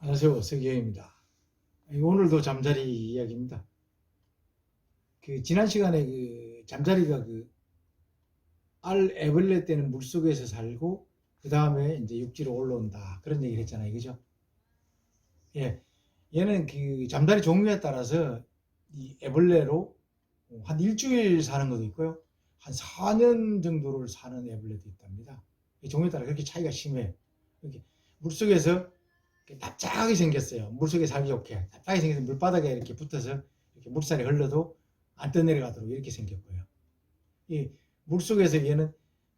안녕하세요. 서기영입니다. 오늘도 잠자리 이야기입니다. 그 지난 시간에 그 잠자리가 그 알 애벌레 때는 물 속에서 살고 그 다음에 이제 육지로 올라온다 그런 얘기를 했잖아요, 그죠? 예, 얘는 그 잠자리 종류에 따라서 이 애벌레로 한 일주일 사는 것도 있고요, 한 4년 정도를 사는 애벌레도 있답니다. 이 종류에 따라 그렇게 차이가 심해요. 이렇게 물 속에서 납작하게 생겼어요. 물속에 살기 좋게. 납작하게 생겨서 물바닥에 이렇게 붙어서 이렇게 물살이 흘러도 안 떠내려가도록 이렇게 생겼고요. 이 물속에서 얘는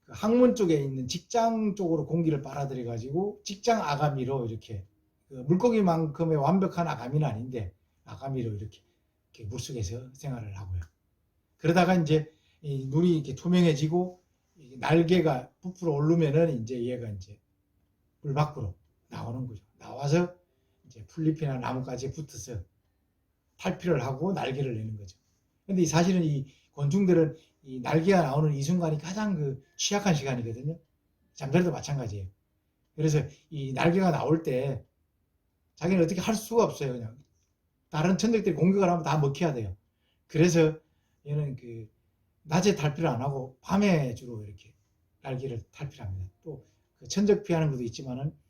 그 항문 쪽에 있는 직장 쪽으로 공기를 빨아들여 가지고 직장 아가미로 이렇게 그 물고기만큼의 완벽한 아가미는 아닌데 아가미로 이렇게, 이렇게 물속에서 생활을 하고요. 그러다가 이제 이 눈이 이렇게 투명해지고 이 날개가 부풀어 오르면은 이제 얘가 이제 물 밖으로 나오는 거죠. 나와서 이제 풀잎이나 나뭇가지에 붙어서 탈피를 하고 날개를 내는 거죠. 근데 이 사실은 이 곤충들은 이 날개가 나오는 이 순간이 가장 그 취약한 시간이거든요. 잠자리도 마찬가지예요. 그래서 이 날개가 나올 때 자기는 어떻게 할 수가 없어요. 그냥 다른 천적들이 공격을 하면 다 먹혀야 돼요. 그래서 얘는 그 낮에 탈피를 안 하고 밤에 주로 이렇게 날개를 탈피합니다. 또 그 천적 피하는 것도 있지만은 그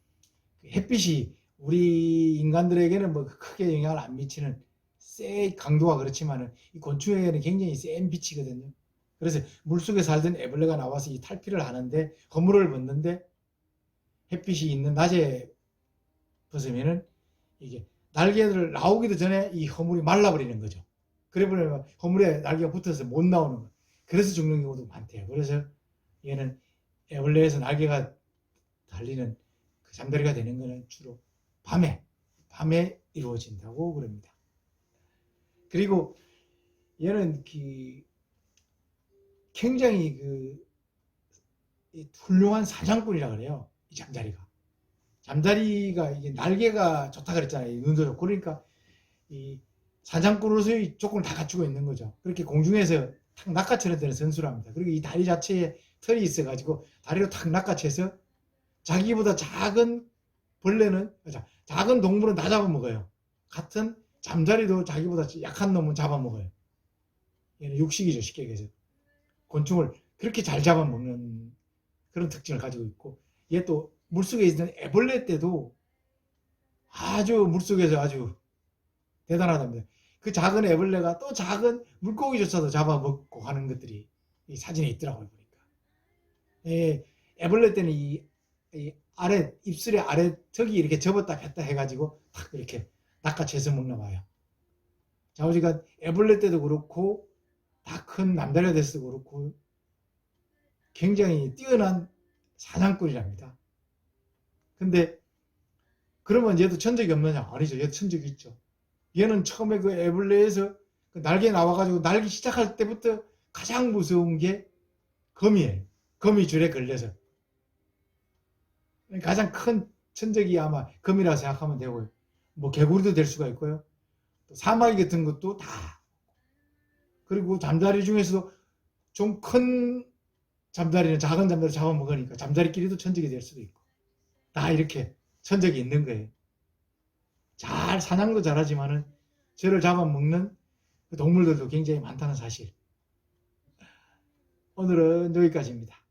햇빛이 우리 인간들에게는 뭐 크게 영향을 안 미치는 세 강도가 그렇지만은 이 곤충에게는 굉장히 센 빛이거든요. 그래서 물속에 살던 애벌레가 나와서 이 탈피를 하는데 허물을 벗는데 햇빛이 있는 낮에 벗으면은 이게 날개를 나오기도 전에 이 허물이 말라버리는 거죠. 그래 버리면 허물에 날개가 붙어서 못 나오는 거예요. 그래서 죽는 경우도 많대요. 그래서 얘는 애벌레에서 날개가 달리는 그 잠자리가 되는 거는 주로 밤에 밤에 이루어진다고 그럽니다. 그리고 얘는 그 굉장히 그 훌륭한 사냥꾼이라 그래요. 이 잠자리가. 잠자리가 이게 날개가 좋다 그랬잖아요. 눈도 좋고 그러니까 이 사냥꾼으로서의 조건을 다 갖추고 있는 거죠. 그렇게 공중에서 탁 낚아채는 데는 선수랍니다. 그리고 이 다리 자체에 털이 있어가지고 다리로 탁 낚아채서 자기보다 작은 벌레는 작은 동물은 다 잡아먹어요. 같은 잠자리도 자기보다 약한 놈은 잡아먹어요. 얘는 육식이죠 쉽게 얘기해서 곤충을 그렇게 잘 잡아먹는 그런 특징을 가지고 있고 얘 또 물속에 있는 애벌레 때도 아주 물속에서 아주 대단하답니다. 그 작은 애벌레가 또 작은 물고기조차도 잡아먹고 하는 것들이 이 사진에 있더라고요 보니까. 예, 애벌레 때는 이, 이 아래 입술의 아래 턱이 이렇게 접었다 폈다 해가지고 탁 이렇게 낚아채서 먹나 봐요. 자오지가 애벌레 때도 그렇고 다 큰 남자가 됐어도 그렇고 굉장히 뛰어난 사냥꾼이랍니다. 근데 그러면 얘도 천적이 없느냐? 아니죠. 얘도 천적이 있죠. 얘는 처음에 그 애벌레에서 그 날개 나와가지고 날기 시작할 때부터 가장 무서운 게 거미예요. 거미 줄에 걸려서. 가장 큰 천적이 아마 거미라고 생각하면 되고요. 뭐 개구리도 될 수가 있고요. 또 사마귀 같은 것도 다. 그리고 잠자리 중에서도 좀 큰 잠자리는 작은 잠자리 잡아먹으니까 잠자리끼리도 천적이 될 수도 있고. 다 이렇게 천적이 있는 거예요. 잘 사냥도 잘하지만은 저를 잡아먹는 그 동물들도 굉장히 많다는 사실. 오늘은 여기까지입니다.